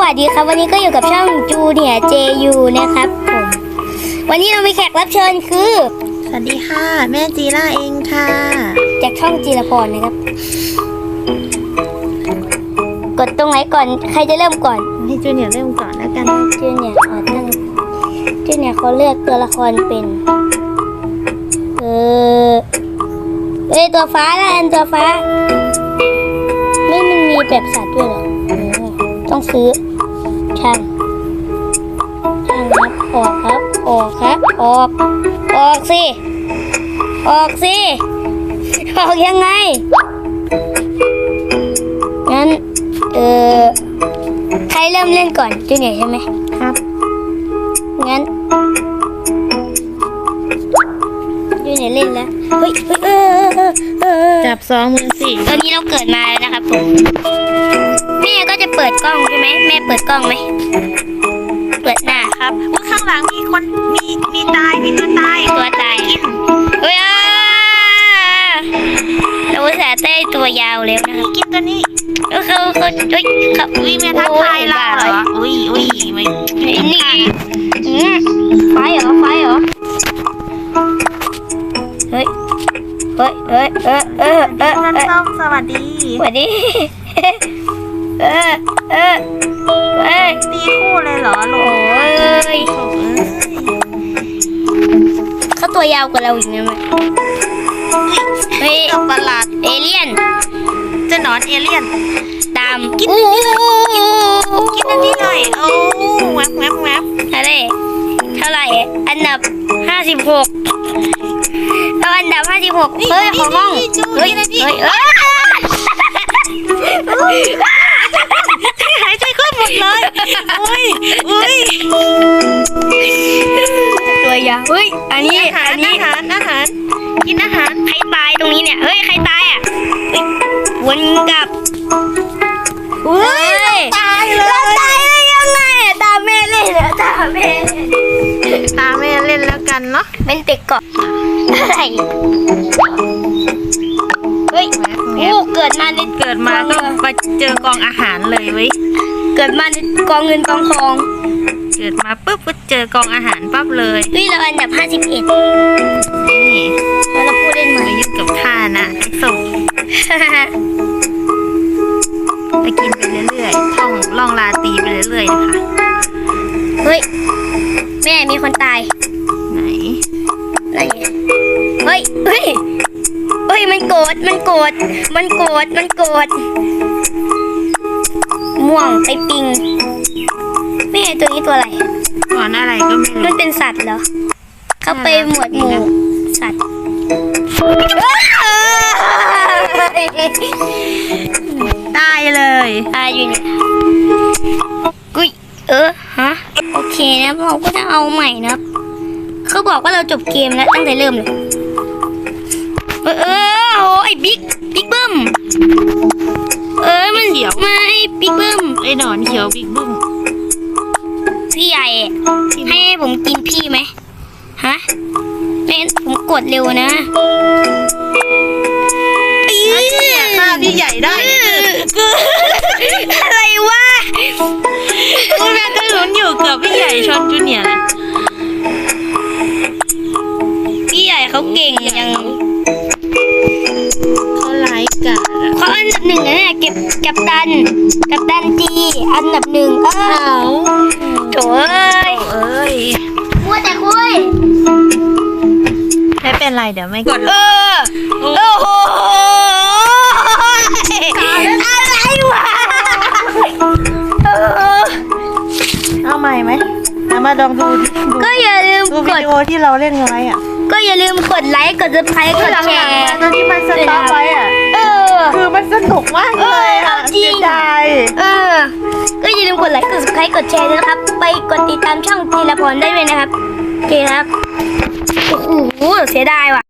วัสดีครับ วันนี้ก็อยู่กับช่องจูเนียเจยูนะครับผมวันนี้เรามีแขกรับเชิญคือ สวัสดีค่ะ แม่จีน่าเองค่ะ จากช่องจีรพรนะครับ กดตรงไหนก่อนใครจะเริ่มก่อนให้จูเนียร์เริ่มก่อนแล้วกันจูเนียร์ขอตั้งจูเนียร์เขาเลือกตัวละครเป็น เออเอ้ยตัวฟ้าละอันตัวฟ้า ซื้อช่างช่างครับออกครับ ออกครับ ออก ออกสิ ออกสิ ออกยังไง งั้น เออใครเริ่มเล่นก่อนจูเนียร์ใช่ไหมครับ งั้นจูเนียร์เล่นแล้ว เฮ้ยเฮ้ยเออเออเออเออจับสองมือสิตอนนี้เราเกิดมาแล้วนะครับผมแม่ก็จะเปิดกล้องใช่ ไหมแม่เปิดกล้องไหมเปิดหน้าครับว่าข้างหลังมีคนมีมีตายมีตัวตายตัวตายเฮ้ยอ่าเราอุตส่าห์ได้ตัวยาวแล้วนะครับกินตัวนี้เขาเขาเขาเฮ้ยเขาอุ้ยแม่ทักทายเราเหรออุ้ยอุ้ยไม่ไอ้นี่อืมไฟเหรอไฟเหรอเฮ้ยเฮ้ยเฮ้ยเออเออเออนันเออส้มสวัสดีสวัสดี เออเออเอ้ยตีคู่เลยเหรอลูโอ้กยเขาตัวยาวกว่าเราอีกนะมันเฮ้ยเจ้าประหลาดเอเลี่ยน เจะหนอนเอเลี่ยน ตามกินอู้กินอันนี้หน่อยโอ้แวบแวบแวบอะไรเท่าไหร่อันดับห้าสิบหกเราอันดับห้าสิบหกเฮ้ยของห้องเฮ้ยเฮ้ยเอ้ย หายใจก็หมดเลยอุ้ยอุ้ยตัวยาวเฮ้ย อันนี้ อาหารอันนี้ อาหารอาหารกินอาหาร ใครตายตรงนี้เนี่ย เฮ้ย ใครตายอะเฮ้ยวนกลับเฮ้ยตายเลเรายตายได้ยังไงอะตาแม่เล่นเหรอตาแม่เล่นตาแม่เล่นแล้วกันเนาะเป็นเด็กเกาะอะไรเฮ้ยโอ้เกิดมาในเกิดมาก็ไปเจอกองอาหารเลยเว้ย เกิดมาในกองเงินกองทอง เกิดมาปุ๊บก็เจอกองอาหารปั๊บเลยเฮ้ยเราอันดับ 51นี่แล้วเราพูดเล่นใหม่มายุ่งกับข้านะไอ้ส่งไปกินไปเรื่อยๆท่องล่องลาตรีไปเรื่อยๆนะคะ เฮ้ย แม่มีคนตายไหน อะไรเนี่ยเฮ้ยเฮ้ยเฮ้ยมันโกรธมันโกรธมันโกรธมันโกรธ ม่วงไปปิง แม่ตัวนี้ตัวอะไร ก่อนอะไรก็ไม่มัรู้นเป็นสัตว์เหรอ เขาไปหมวดหมู่สัตว์ตายเลยตายอยู่เนี่ยกุยเออฮะ โอเคนะเราก็จะเอาใหม่นะ เขาบอกว่าเราจบเกมแล้วตั้งแต่เริ่มเลย เออเออโอ้ไอ้บิ๊กบิ๊กเบิ้มเออมันเขียวไม่ บิ๊กเบิ้มไอ้หนอนเขียวบิ๊กบึ้มพี่ใหญ่ ให้ผมกินพี่ไหมฮะไม่งั้นผมกดเร็วนะฆ่าพี่ใหญ่ได้ อะไรวะคุณแม่ก็ลุ้นอยู่เกือบพี่ใหญ่ชนจูเนียร์เลยพี่ใหญ่เขาเก่งยัง หนึ่งนะเนี่ยเก็บกับตัน กับตันจีอันดับหนึ่งเออโถเอ้ยเอ้ยมัวแต่คุยไม่เป็นไรเดี๋ยวไม่กดเออโอ้โหอะไรวะเออเอาใหม่ไหมเอามาลองดูดูก็อย่าลืมดูกวิด ดีโอที่เราเล่นไว้อะก็อย่าลืมกดไลค์ กดซับสไครต์กดแชร์ ตอนที่มันสต็อปไว้อะ ออคือมันสนุกมากเลยอะเออจริง เสียดายเออ ก็อย่าลืมกดไลค์ กด subscribe กดแชร์ด้วยนะครับ ไปกดติดตามช่องจีรพรได้เลยนะครับ โอเคครับ โอ้โห เสียดายว่ะ